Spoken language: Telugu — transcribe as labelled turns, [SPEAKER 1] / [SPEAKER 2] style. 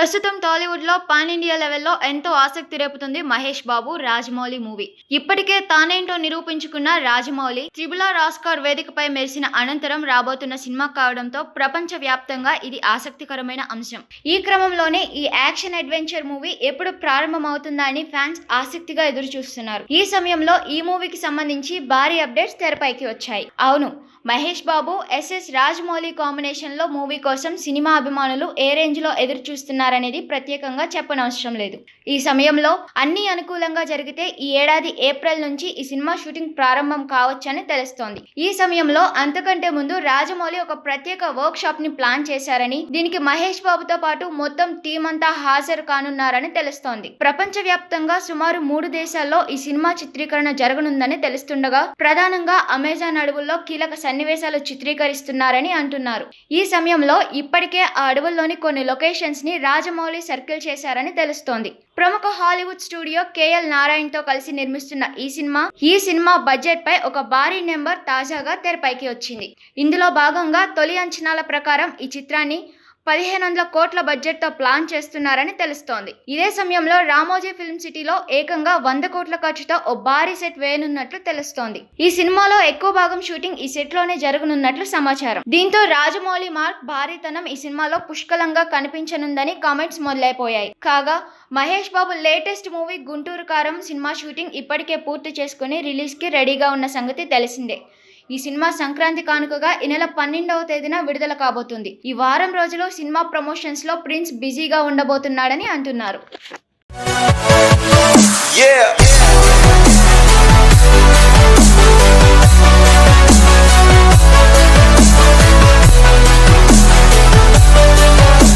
[SPEAKER 1] ప్రస్తుతం టాలీవుడ్లో పాన్ ఇండియా లెవెల్లో ఎంతో ఆసక్తి రేపుతుంది మహేష్ బాబు రాజమౌళి మూవీ. ఇప్పటికే తానేంటో నిరూపించుకున్న రాజమౌళి త్రిబులార్ ఆస్కార్ వేదికపై మెరిసిన అనంతరం రాబోతున్న సినిమా కావడంతో ప్రపంచ వ్యాప్తంగా ఇది ఆసక్తికరమైన అంశం. ఈ క్రమంలోనే ఈ యాక్షన్ అడ్వెంచర్ మూవీ ఎప్పుడు ప్రారంభమవుతుందా అని ఫ్యాన్స్ ఆసక్తిగా ఎదురు చూస్తున్నారు ఈ సమయంలో ఈ మూవీకి సంబంధించి భారీ అప్డేట్స్ తెరపైకి వచ్చాయి. అవును మహేష్ బాబు ఎస్ఎస్ రాజమౌళి కాంబినేషన్లో మూవీ కోసం సినిమా అభిమానులు ఏ రేంజ్లో ఎదురు చూస్తున్నారనేది ప్రత్యేకంగా చెప్పనవసరం లేదు. ఈ సమయంలో అన్ని అనుకూలంగా జరిగితే ఈ ఏడాది ఏప్రిల్ నుంచి ఈ సినిమా షూటింగ్ ప్రారంభం కావచ్చని తెలుస్తోంది. ఈ సమయంలో అంతకంటే ముందు రాజమౌళి ఒక ప్రత్యేక వర్క్ షాప్ని ప్లాన్ చేశారని దీనికి మహేష్ బాబుతో పాటు మొత్తం టీం అంతా హాజరు కానున్నారని తెలుస్తోంది. ప్రపంచ వ్యాప్తంగా సుమారు మూడు దేశాల్లో ఈ సినిమా చిత్రీకరణ జరగనుందని తెలుస్తుండగా ప్రధానంగా అమెజాన్ అడవుల్లో కీలక సన్నివేశాలు చిత్రీకరిస్తున్నారని అంటున్నారు. ఈ సమయంలో ఇప్పటికే ఆ అడవుల్లోని కొన్ని లొకేషన్స్ని రాజమౌళి సర్కిల్ చేశారని తెలుస్తోంది. ప్రముఖ హాలీవుడ్ స్టూడియో కేఎల్ నారాయణ్తో కలిసి నిర్మిస్తున్న ఈ సినిమా ఈ సినిమా బడ్జెట్ పై ఒక భారీ నెంబర్ తాజాగా తెరపైకి వచ్చింది. ఇందులో భాగంగా తొలి అంచనాల ప్రకారం ఈ చిత్రాన్ని పదిహేను వందల కోట్ల బడ్జెట్తో ప్లాన్ చేస్తున్నారని తెలుస్తోంది. ఇదే సమయంలో రామోజీ ఫిల్మ్ సిటీలో ఏకంగా వంద కోట్ల ఖర్చుతో ఓ భారీ సెట్ వేయనున్నట్లు తెలుస్తోంది. ఈ సినిమాలో ఎక్కువ భాగం షూటింగ్ ఈ సెట్లోనే జరగనున్నట్లు సమాచారం. దీంతో రాజమౌళి మార్క్ భారీతనం ఈ సినిమాలో పుష్కలంగా కనిపించనుందని కామెంట్స్ మొదలైపోయాయి. కాగా Mahesh Babu latest movie Guntur Kaaram cinema shooting ఇప్పటికే పూర్తి చేసుకుని రిలీజ్కి రెడీగా ఉన్న సంగతి తెలిసిందే. ఈ సినిమా సంక్రాంతి కానుకగా ఈ నెల పన్నెండవ తేదీన విడుదల కాబోతుంది ఈ వారం రోజులు సినిమా ప్రమోషన్స్లో ప్రిన్స్ బిజీగా ఉండబోతున్నాడని అంటున్నారు
[SPEAKER 2] Yeah.